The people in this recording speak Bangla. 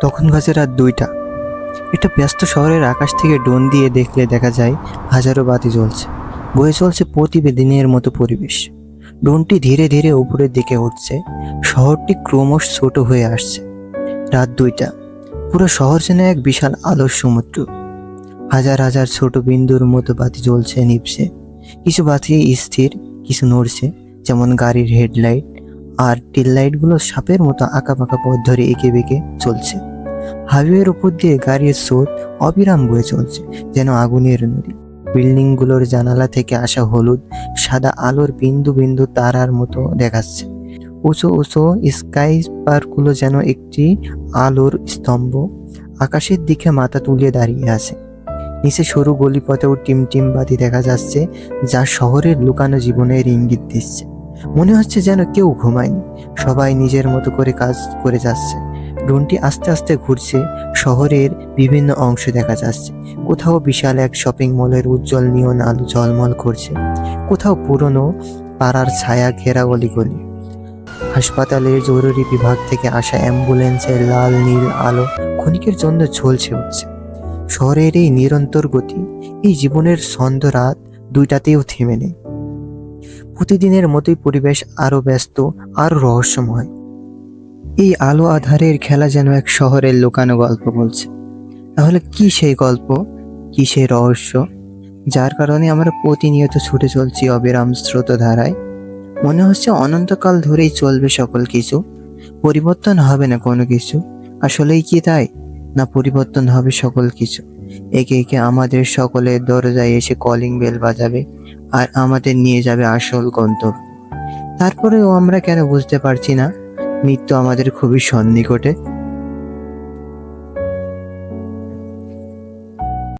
তখন বাজে রাত দুইটা। এটা ব্যস্ত শহরের আকাশ থেকে ডোন দিয়ে দেখলে দেখা যায় হাজারো বাতি জ্বলছে। বয়ে চলছে প্রতিবেদিনের মতো পরিবেশ। ডোনটি ধীরে ধীরে উপরের দিকে উঠছে। শহরটি ক্রমশ ছোট হয়ে আসছে। রাত দুইটা। পুরো শহর যেন এক বিশাল আলোর সমুদ্র। হাজার হাজার ছোট বিন্দুর মতো বাতি জ্বলছে, নিভছে। কিছু বাতি স্থির, কিছু নড়ছে, যেমন গাড়ির হেডলাইট আর টিল লাইটগুলো সাপের মতো আঁকা পাকা পথ ধরে এঁকে বেঁকে চলছে। হাইওয়ের উপর দিয়ে গাড়ির স্রোত অবিরাম বয়ে চলছে, যেন আগুনের নদী। বিল্ডিংগুলোর জানালা থেকে আসা হলুদ, সাদা আলোর বিন্দু বিন্দু তারার মতো দেখাচ্ছে। উঁচু উঁচু স্কাই পার্কগুলো যেন একটি আলোর স্তম্ভ, আকাশের দিকে মাথা তুলে দাঁড়িয়ে আছে। নিচে সরু গলিপথেও টিম টিম বাতি দেখা যাচ্ছে, যা শহরের লুকানো জীবনের ইঙ্গিত দিচ্ছে। মনে হচ্ছে যেন কেউ ঘুমায়নি। সবাই নিজের মতো করে কাজ করে যাচ্ছে। ড্রোনটি আস্তে আস্তে ঘুরছে। শহরের বিভিন্ন অংশ দেখা যাচ্ছে। কোথাও বিশাল এক শপিং মলের উজ্জ্বল নিয়ন আলো ঝলমল করছে। কোথাও পুরনো পাড়ার ছায়া ঘেরা অলিগলি। হাসপাতালের জরুরি বিভাগ থেকে আসা অ্যাম্বুলেন্সের লাল, নীল আলো ক্ষণিকের জন্য ঝলছে উঠছে। শহরের এই নিরন্তর গতি, এই জীবনের ছন্দ রাত দুইটাতেও থেমে নেই। প্রতিদিনের মতোই পরিবেশ আরও ব্যস্ত আরও রহস্যময়। এই আলো আধারের খেলা যেন এক শহরের লোকানো গল্প বলছে। তাহলে কি সেই গল্প? কি সেই রহস্য? যার কারণে আমরা প্রতিনিয়ত ছুটে চলছি অবিরাম স্রোত ধারায় মনে হচ্ছে অনন্তকাল ধরেই চলবে সকল কিছু। পরিবর্তন হবে না কোনো কিছু। আসলেই কি তাই? না পরিবর্তন হবে সকল কিছু। একে একে আমাদের সকলের দরজায় এসে কলিং বেল বাজাবে। আর আমাদের নিয়ে যাবে আসল গন্তব্য। তারপরেও আমরা কেন বুঝতে পারছি না? মৃত্যু আমাদের খুবই সন্নিকটে।